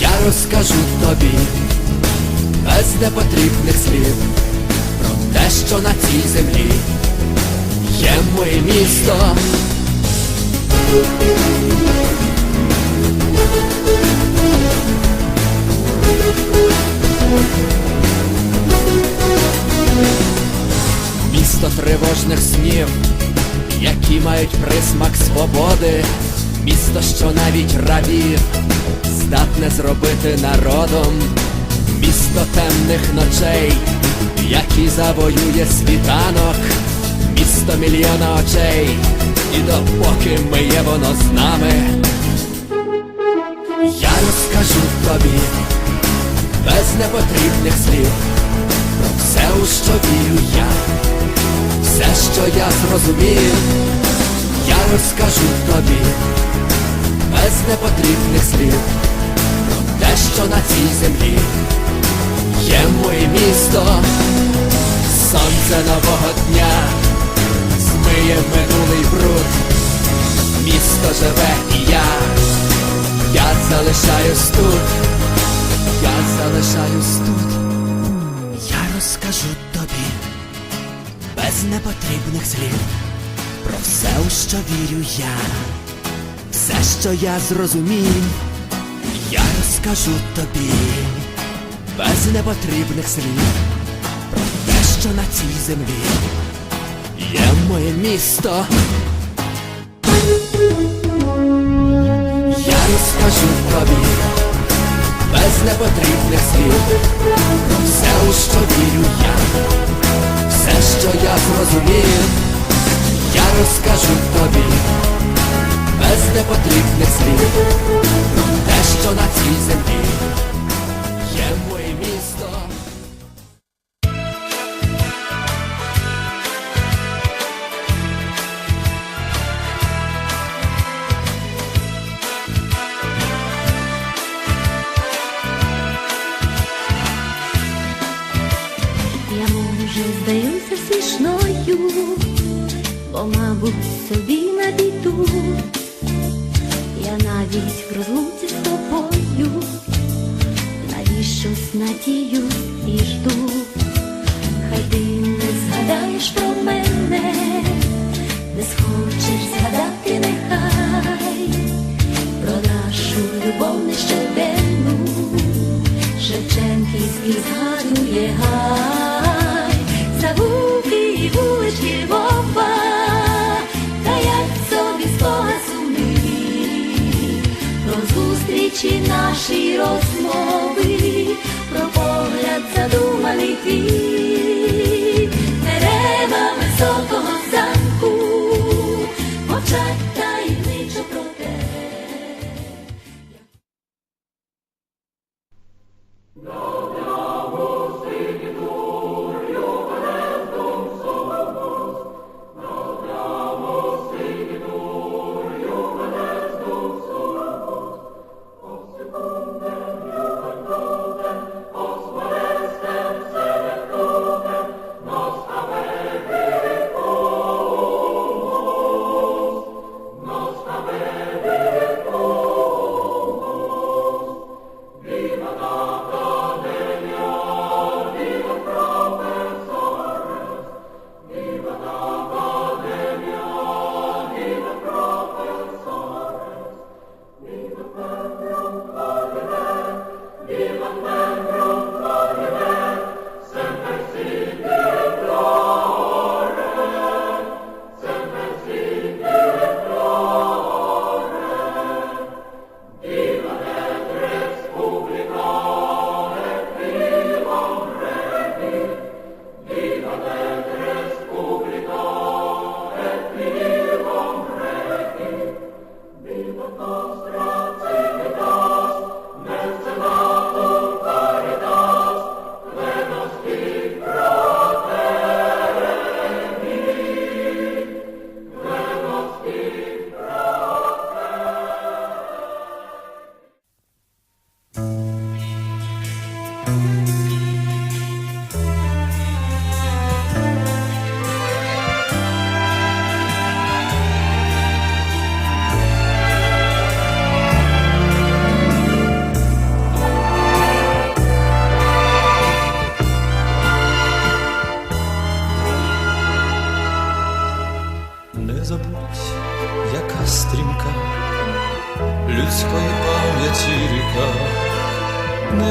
я розкажу тобі без непотрібних слів про те, що на цій землі є моє місто. Місто тривожних снів, які мають присмак свободи, місто, що навіть рабів здатне зробити народом, місто темних ночей, які завоює світанок, місто мільйона очей, і допоки ми є воно з нами, я розкажу тобі без непотрібних слів про все, у що вірю я, все, що я зрозумів, я розкажу тобі без непотрібних слів те, що на цій землі є моє місто, сонце нового дня змиє минулий бруд, місто живе і я, я залишаюсь тут, я залишаюсь тут, я розкажу тобі без непотрібних слів про все, у що вірю я, все, що я зрозумів, я розкажу тобі без непотрібних слів про те, що на цій землі є моє місто. Я розкажу тобі без непотрібних слів про все, у що вірю я, все, що я зрозумів, я розкажу тобі без непотрібних слів цій землі є моє місто. Я може здаюся смішною, бо, мабуть, собі на біду. Я навіть в розлуці з тобою, надію і жду. Хай ти не згадаєш про мене, не схочеш згадати нехай про нашу любов нещоденну. Шевченківський згадує гай, завуки і вулички Львова, та як собі сумний, про зустрічі наші розмови, про погляд задуманий твій,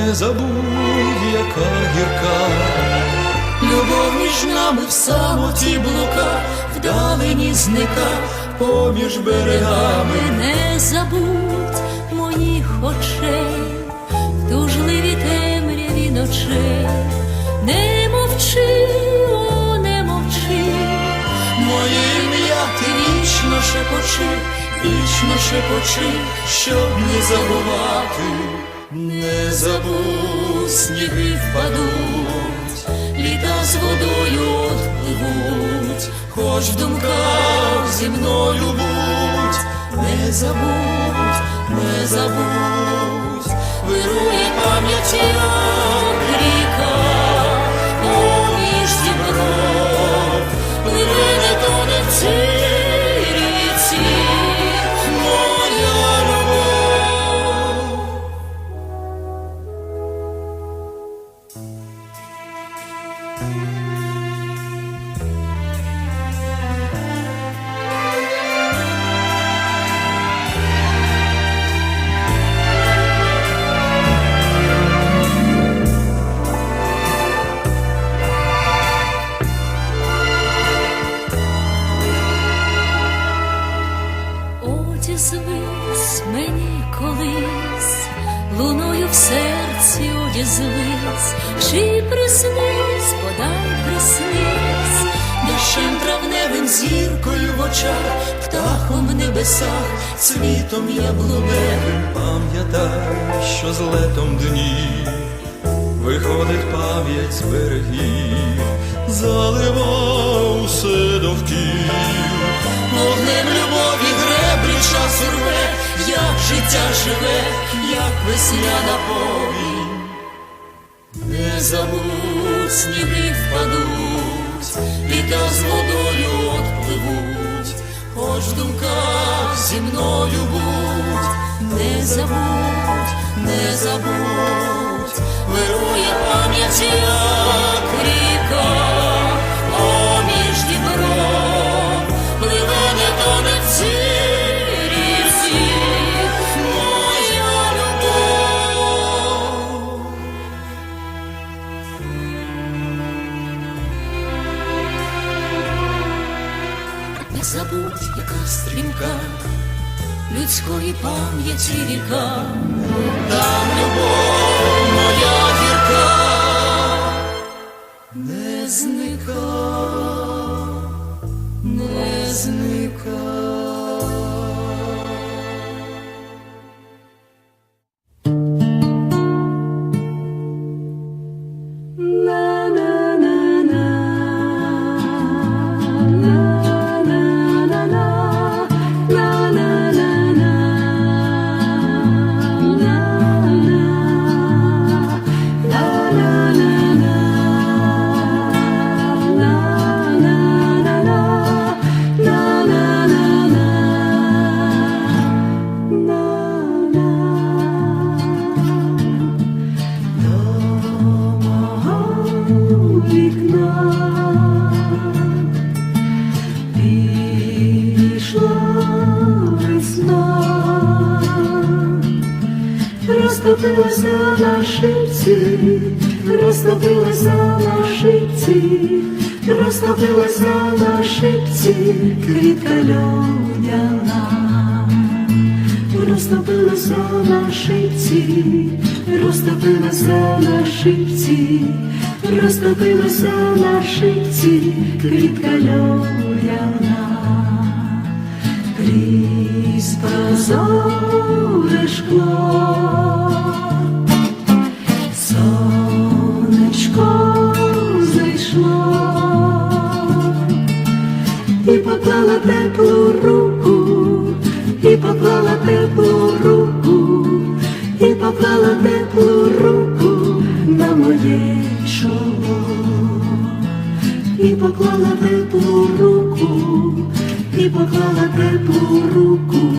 не забудь, яка гірка, Любов між нами в самоті блука, вдалині зника поміж берегами. Не забудь моїх очей, в тужливі темряві ночей, не мовчи, о, не мовчи, Моє ім'я ти вічно шепочи, вічно шепочи, щоб не забувати. Не забудь, сніги впадуть, літа з водою отпливуть, хоч в думках зі мною будь, не забудь, не забудь, вирує пам'яті приснись, подай приснись, Дощем травневим зіркою в очах, птахом в небесах, цвітом яблуневим. пам'ятай, що з летом днів виходить пам'ять з берегів, залива усе довкіл. Вогнем любові греблі часу рве, як життя живе, як весняна повінь. Забудь, сніги впадуть, літа з водою отпливуть, хоч в думках зі мною будь, не забудь, не забудь, забудь, яка стрімка людської пам'яті віка, Там любов моя Розтопилася на шипці, розтопилася на шипці, розтопилася на шипці, квітка льоняна, розтопилася на шипці, розтопилася на шипці, розтопилася на шипці, квітка льоняна. Прозоре шкло сонечко зайшло і поклала теплу руку, і поклала теплу руку, і поклала теплу руку на моє чоло, і поклала теплу руку, і поклала теплу руку.